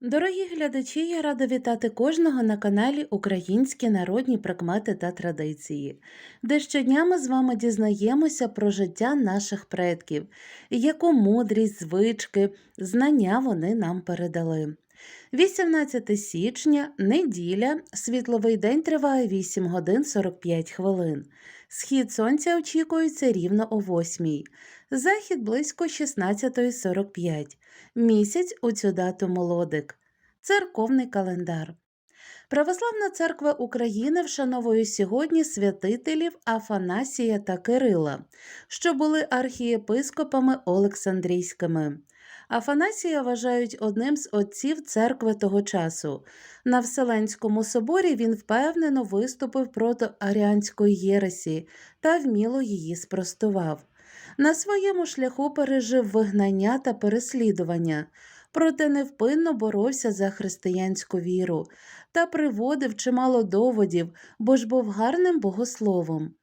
Дорогі глядачі, я рада вітати кожного на каналі Українські народні прикмети та традиції, де щодня ми з вами дізнаємося про життя наших предків, яку мудрість, звички, знання вони нам передали. 18 січня, неділя, світловий день триває 8 годин 45 хвилин. Схід сонця очікується рівно о 8, захід близько 16.45. Місяць у цю дату молодик. Церковний календар. Православна церква України вшановує сьогодні святителів Афанасія та Кирила, що були архієпископами Олександрійськими. Афанасія вважають одним з отців церкви того часу. На Вселенському соборі він впевнено виступив проти аріанської єресі та вміло її спростував. На своєму шляху пережив вигнання та переслідування, проте невпинно боровся за християнську віру та приводив чимало доводів, бо ж був гарним богословом.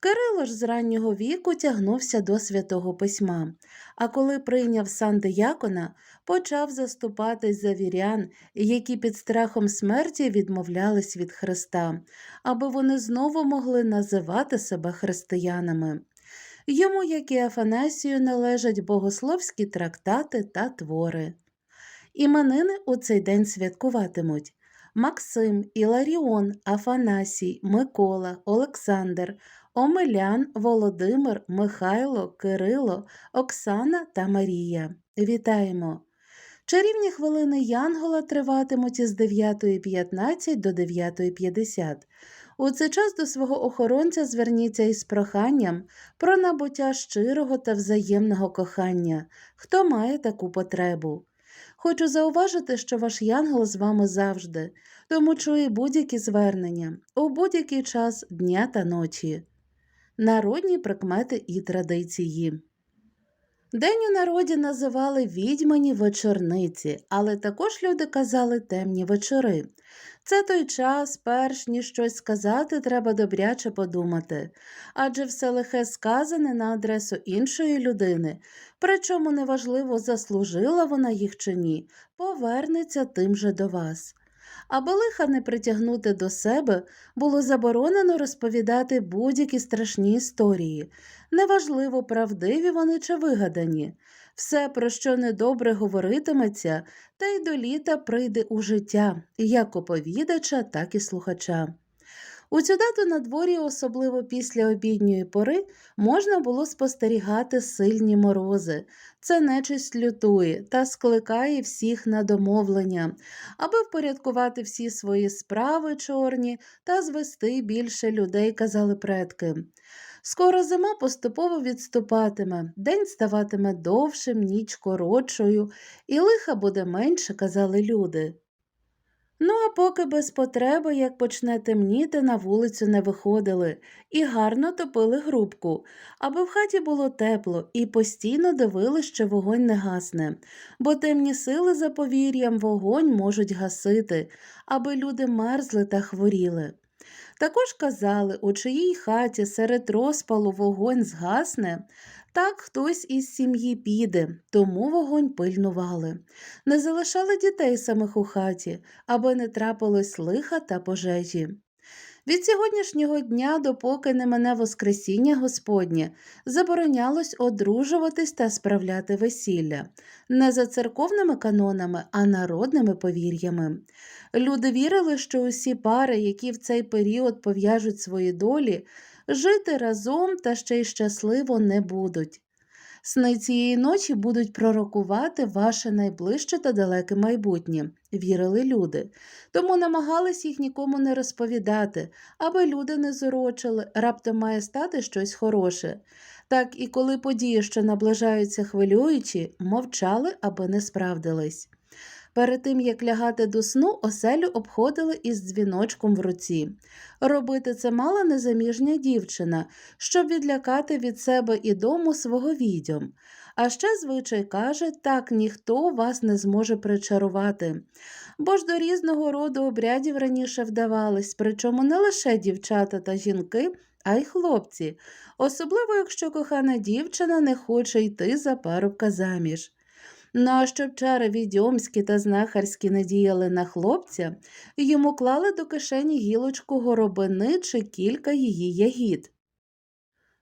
Кирило ж з раннього віку тягнувся до святого письма, а коли прийняв сан диякона, почав заступатись за вірян, які під страхом смерті відмовлялись від Христа, аби вони знову могли називати себе християнами. Йому, як і Афанасію, належать богословські трактати та твори. Іменини у цей день святкуватимуть Максим, Іларіон, Афанасій, Микола, Олександр, Омелян, Володимир, Михайло, Кирило, Оксана та Марія. Вітаємо! Чарівні хвилини Янгола триватимуть із 9.15 до 9.50. У цей час до свого охоронця зверніться із проханням про набуття щирого та взаємного кохання, хто має таку потребу. Хочу зауважити, що ваш янгол з вами завжди, тому чує будь-які звернення у будь-який час дня та ночі. Народні прикмети і традиції. День у народі називали відьмані вечорниці, але також люди казали темні вечори. Це той час, перш ніж щось сказати, треба добряче подумати, адже все лихе сказане на адресу іншої людини, причому неважливо, заслужила вона їх чи ні, повернеться тим же до вас. Аби лиха не притягнути до себе, було заборонено розповідати будь-які страшні історії, неважливо, правдиві вони чи вигадані. Все, про що недобре говоритиметься, та й до літа прийде у життя, як оповідача, так і слухача. У цю дату на дворі, особливо після обідньої пори, можна було спостерігати сильні морози. Це нечисть лютує та скликає всіх на домовлення, аби впорядкувати всі свої справи чорні та звести більше людей, казали предки. Скоро зима поступово відступатиме, день ставатиме довшим, ніч коротшою, і лиха буде менше, казали люди. Ну, а поки без потреби, як почне темніти, на вулицю не виходили. І гарно топили грубку, аби в хаті було тепло і постійно дивили, що вогонь не гасне, бо темні сили за повір'ям вогонь можуть гасити, аби люди мерзли та хворіли. Також казали, у чиїй хаті серед розпалу вогонь згасне, так хтось із сім'ї піде, тому вогонь пильнували. Не залишали дітей самих у хаті, аби не трапилось лиха та пожежі. Від сьогоднішнього дня, допоки не мене Воскресіння Господнє, заборонялось одружуватись та справляти весілля, не за церковними канонами, а народними повір'ями. Люди вірили, що усі пари, які в цей період пов'яжуть свої долі, жити разом та ще й щасливо не будуть. Сни цієї ночі будуть пророкувати ваше найближче та далеке майбутнє, вірили люди, тому намагались їх нікому не розповідати, аби люди не зорочили, раптом має стати щось хороше. Так і коли події, що наближаються хвилюючі, мовчали, аби не справдились. Перед тим, як лягати до сну, оселю обходили із дзвіночком в руці. Робити це мала незаміжня дівчина, щоб відлякати від себе і дому свого відьом. А ще звичай каже, так ніхто вас не зможе причарувати. Бо ж до різного роду обрядів раніше вдавались, причому не лише дівчата та жінки, а й хлопці, особливо якщо кохана дівчина не хоче йти за парубка заміж. Ну а щоб чари відьомські та знахарські не діяли на хлопця, йому клали до кишені гілочку горобини чи кілька її ягід.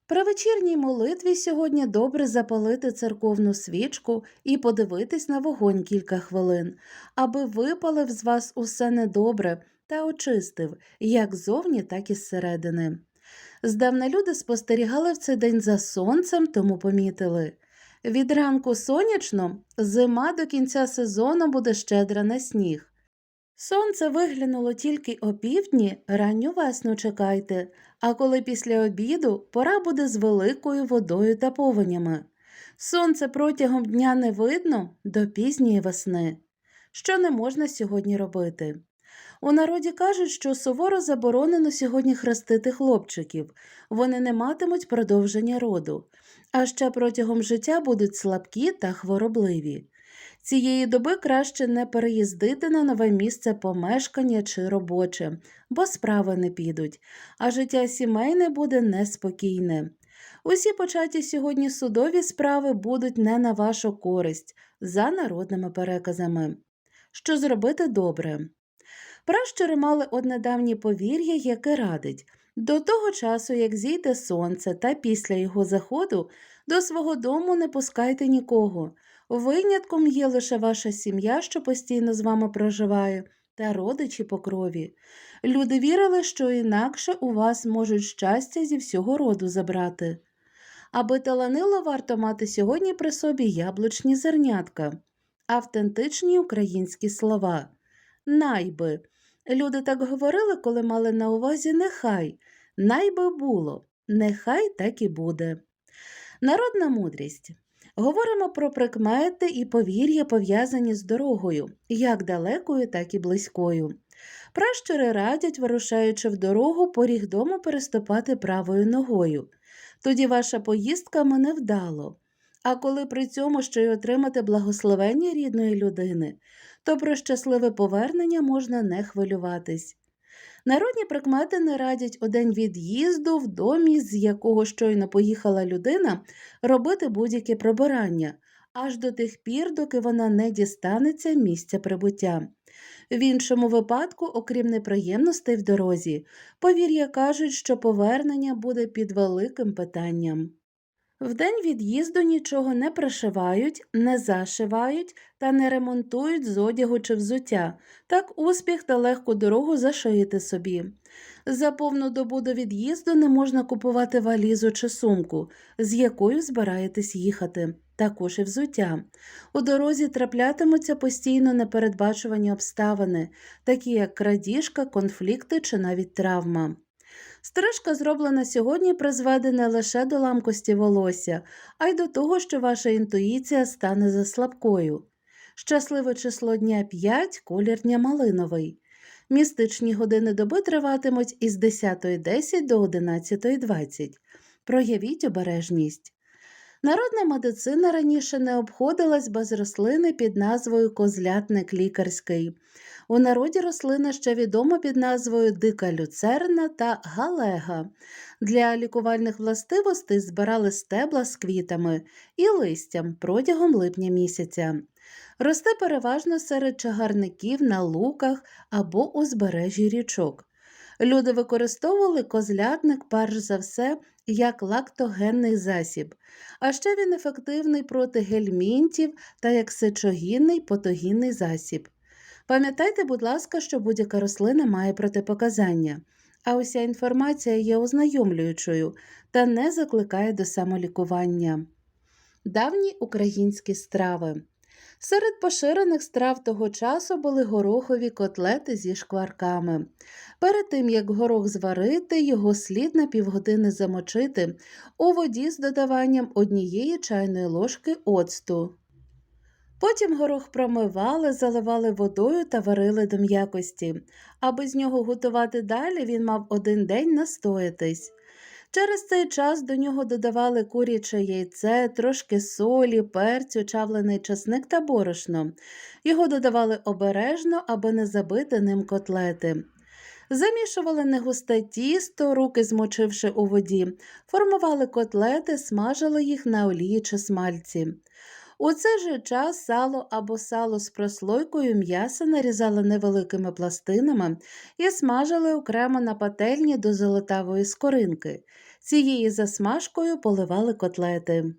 При вечірній молитві сьогодні добре запалити церковну свічку і подивитись на вогонь кілька хвилин, аби випалив з вас усе недобре та очистив, як зовні, так і зсередини. Здавна люди спостерігали в цей день за сонцем, тому помітили. Від ранку сонячно, зима до кінця сезону буде щедра на сніг. Сонце виглянуло тільки опівдні, ранню весну чекайте, а коли після обіду пора буде з великою водою та повенями. Сонце протягом дня не видно до пізньої весни. Що не можна сьогодні робити? У народі кажуть, що суворо заборонено сьогодні хрестити хлопчиків, вони не матимуть продовження роду, а ще протягом життя будуть слабкі та хворобливі. Цієї доби краще не переїздити на нове місце помешкання чи робоче, бо справи не підуть, а життя сімейне буде неспокійне. Усі початі сьогодні судові справи будуть не на вашу користь, за народними переказами. Що зробити добре? Пращури мали одне давнє повір'я, яке радить до того часу, як зійде сонце, та після його заходу до свого дому не пускайте нікого. Винятком є лише ваша сім'я, що постійно з вами проживає, та родичі по крові. Люди вірили, що інакше у вас можуть щастя зі всього роду забрати. Аби таланило, варто мати сьогодні при собі яблучні зернятка, автентичні українські слова. Найби. Люди так говорили, коли мали на увазі нехай, найби було, нехай так і буде. Народна мудрість. Говоримо про прикмети і повір'я, пов'язані з дорогою, як далекою, так і близькою. Пращури радять, вирушаючи в дорогу, поріг дому переступати правою ногою. Тоді ваша поїздка мене вдало. А коли при цьому ще й отримати благословення рідної людини, то про щасливе повернення можна не хвилюватись. Народні прикмети не радять у день від'їзду в домі, з якого щойно поїхала людина, робити будь-яке прибирання, аж до тих пір, доки вона не дістанеться місця прибуття. В іншому випадку, окрім неприємностей в дорозі, повір'я кажуть, що повернення буде під великим питанням. В день від'їзду нічого не пришивають, не зашивають та не ремонтують з одягу чи взуття, так успіх та легку дорогу зашиєте собі. За повну добу до від'їзду не можна купувати валізу чи сумку, з якою збираєтесь їхати, також і взуття. У дорозі траплятимуться постійно непередбачувані обставини, такі як крадіжка, конфлікти чи навіть травма. Стрижка, зроблена сьогодні, призведе не лише до ламкості волосся, а й до того, що ваша інтуїція стане заслабкою. Щасливе число дня 5, колір дня малиновий. Містичні години доби триватимуть із 10.10 до 11.20. Проявіть обережність. Народна медицина раніше не обходилась без рослини під назвою козлятник лікарський. У народі рослина ще відома під назвою дика люцерна та галега. Для лікувальних властивостей збирали стебла з квітами і листям протягом липня місяця. Росте переважно серед чагарників на луках або узбережжі річок. Люди використовували козлятник перш за все як лактогенний засіб, а ще він ефективний проти гельмінтів та як сечогінний потогінний засіб. Пам'ятайте, будь ласка, що будь-яка рослина має протипоказання, а уся інформація є ознайомлюючою та не закликає до самолікування. Давні українські страви. Серед поширених страв того часу були горохові котлети зі шкварками. Перед тим, як горох зварити, його слід на півгодини замочити у воді з додаванням однієї чайної ложки оцту. Потім горох промивали, заливали водою та варили до м'якості. Аби з нього готувати далі, він мав один день настоятись. Через цей час до нього додавали куряче яйце, трошки солі, перцю, чавлений часник та борошно. Його додавали обережно, аби не забити ним котлети. Замішували негусте тісто, руки змочивши у воді, формували котлети, смажили їх на олії чи смальці. У цей же час сало або сало з прослойкою м'яса нарізали невеликими пластинами і смажили окремо на пательні до золотавої скоринки. Цією засмажкою поливали котлети.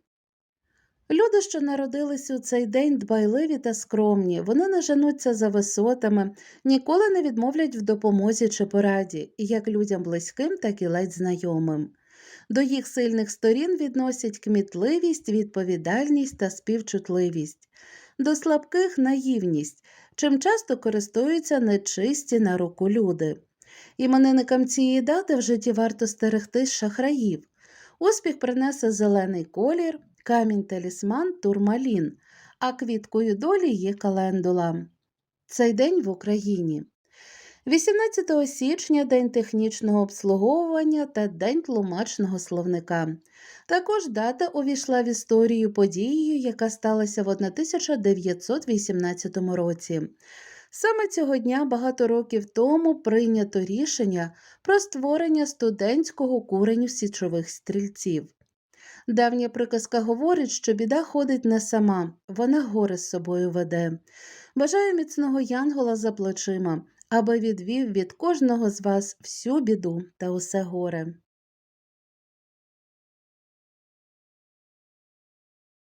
Люди, що народились у цей день, дбайливі та скромні, вони не женуться за висотами, ніколи не відмовлять в допомозі чи пораді, як людям близьким, так і ледь знайомим. До їх сильних сторін відносять кмітливість, відповідальність та співчутливість, до слабких наївність, чим часто користуються нечисті на руку люди. Іменинникам цієї дати в житті варто стерегтись шахраїв. Успіх принесе зелений колір, камінь талісман турмалін, а квіткою долі є календула. Цей день в Україні. 18 січня День технічного обслуговування та День тлумачного словника. Також дата увійшла в історію подією, яка сталася в 1918 році. Саме цього дня багато років тому прийнято рішення про створення студентського куреню січових стрільців. Давня приказка говорить, що біда ходить не сама, вона горе з собою веде. Бажаю міцного янгола за плечима, аби відвів від кожного з вас всю біду та усе горе.